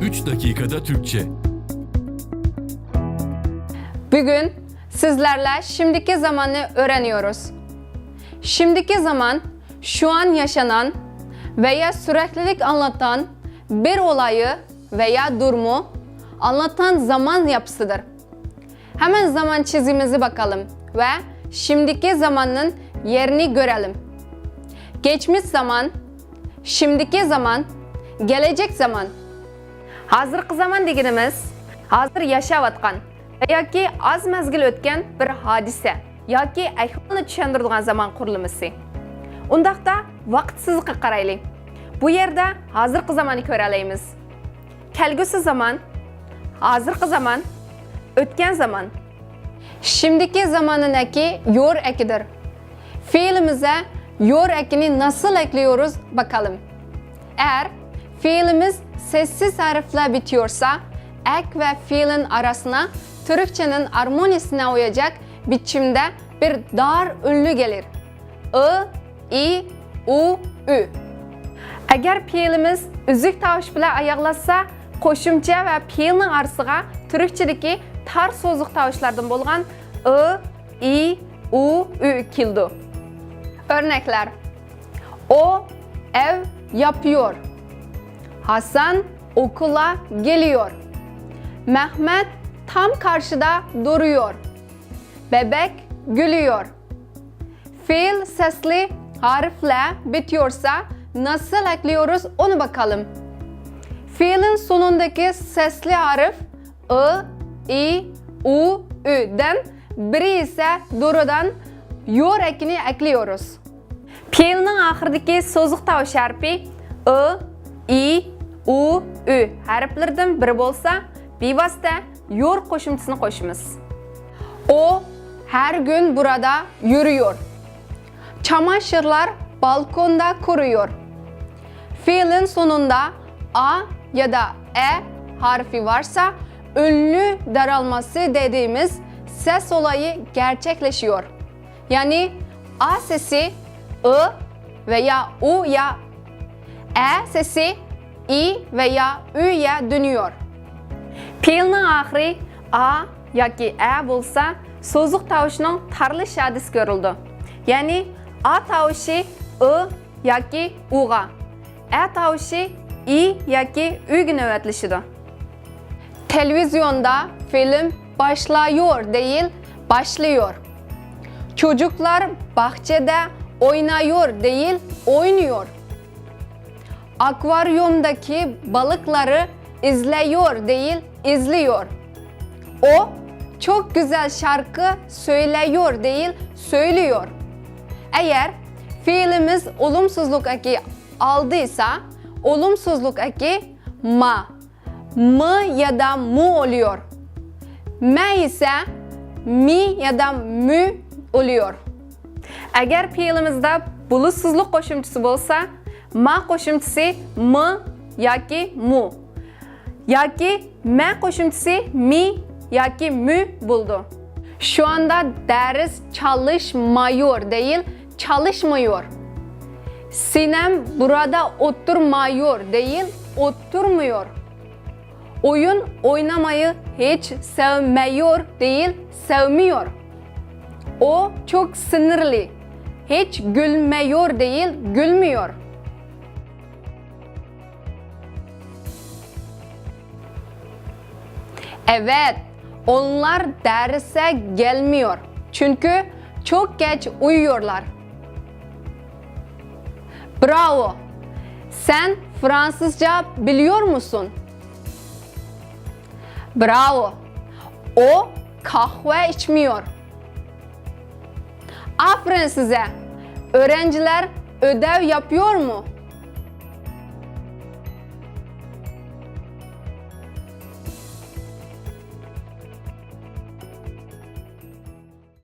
dakikada Türkçe. Bugün sizlerle şimdiki zamanı öğreniyoruz. Şimdiki zaman şu an yaşanan veya süreklilik anlatan bir olayı veya durumu anlatan zaman yapısıdır. Hemen zaman çizgimizi bakalım ve şimdiki zamanın yerini görelim. Geçmiş zaman, şimdiki zaman, gelecek zaman. Hozirgi zaman deganimiz hozir yashayotgan va yoki oz mazgil o'tgan bir hodisa yoki ahvolni tushuntiradigan zaman qurilmasi. Undaqda vaqtsizlikqa qaraylik. Bu yerda hozirgi zamonni ko'ra olamiz. Kelgusi zaman, hozirgi zaman, o'tgan zaman. Şimdiki zamanın eki yor ekidir. Fiilimize yor ekini nasıl ekliyoruz bakalım. Eğer fiilimiz sessiz harfle bitiyorsa ek ve fiilin arasına Türkçenin armonisine uyacak biçimde bir dar ünlü gelir. I, i, u, ü. Eğer fiilimiz üzük tavuş bilan ayaqlasa, qo'shimcha va fiilning arsiga Türkçedeki tar so'ziq tavuşlardan bo'lgan i, i, u, ü keldi. Örnekler. O ev yapıyor. Hasan okula geliyor. Mehmet tam karşıda duruyor. Bebek gülüyor. Fiil sesli harfle bitiyorsa nasıl ekliyoruz onu bakalım. Fiilin sonundaki sesli harf i, i, u, ü'den biri ise durudan yor ekini ekliyoruz. Fiilning oxiridagi so'ziq tovush harfi i, u, ü harflaridan biri bo'lsa, bevosita yor qo'shimchisini qo'shamiz. O her gün burada yürüyor. Çamaşırlar balkonda kuruyor. Fiilin sonunda a ya da e harfi varsa ünlü daralması dediğimiz ses olayı gerçekleşiyor. Yani a sesi ı veya u ya e sesi i veya ü'ye dönüyor. Fiilning oxiri a yoki e bo'lsa, so'ziq tavushining tarlish hadis ko'rildi. Ya'ni a tavushi i yoki uga, e tavushi i yoki ü'ga navbatlashidi. Televizyonda film başlıyor değil, başlıyor. Çocuklar bahçede oynuyor değil, oynuyor. Akvaryumdaki balıkları izliyor değil, izliyor. O çok güzel şarkı söylüyor değil, söylüyor. Eğer fiilimiz olumsuzluk eki aldıysa, olumsuzluk eki ma, mı ya da mu oluyor. Me ise mi ya da mü oluyor. Eğer fiilimizde bulutsuzluk qo'shimchisi bo'lsa, ma qo'shimchisi m yoki mu yoki me qo'shimchisi mi yoki mü buldu. Şu anda ders çalışmıyor değil, çalışmıyor. Sinem burada oturmuyor değil, oturmuyor. Oyun oynamayı hiç sevmiyor değil, sevmiyor. O çok sinirli. Hiç gülmüyor değil, gülmüyor. Evet, onlar derse gelmiyor. Çünkü çok geç uyuyorlar. Bravo. Sen Fransızca biliyor musun? Bravo. O kahve içmiyor. Aferin size. Öğrenciler ödev yapıyor mu?